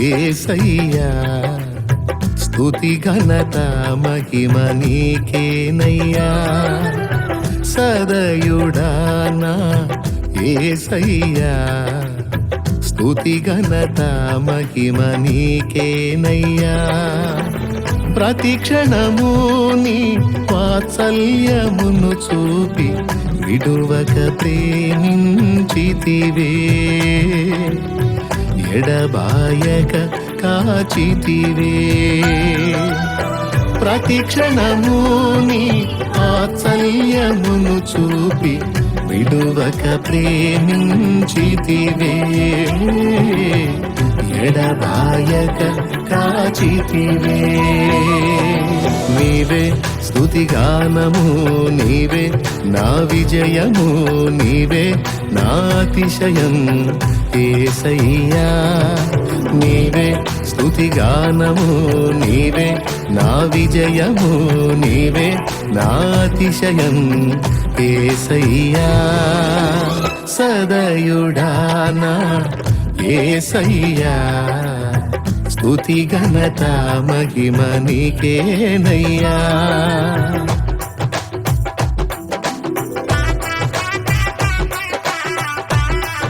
ఏసయ్యా స్థుతి ఘనత మహిమ నీకేనయ్యా. సదయుడానా ఏసయ్యా. స్థుతి ఘనత మహిమ నీకేనయ్యా. ప్రతి క్షణము నీ వాత్సల్యమును చూపి విడువక ప్రేమించితివే ఎడబాయక కాచితివే. ప్రతి క్షణము నీ వాత్సల్యమును చూపి విడువక ప్రేమించితివే. ఎడబాయక కాచితివే. నీవే స్తుతిగానము నీవే నా విజయము నీవే నాతిశయం ఏసయ్యా నీవే స్తుతిగానము నీవే నా విజయము నీవే నాతిశయం ఏసయ్యా సదయుడానా ఏసయ్యా స్తుతి ఘనత మహిమ నీకేనయ్యా.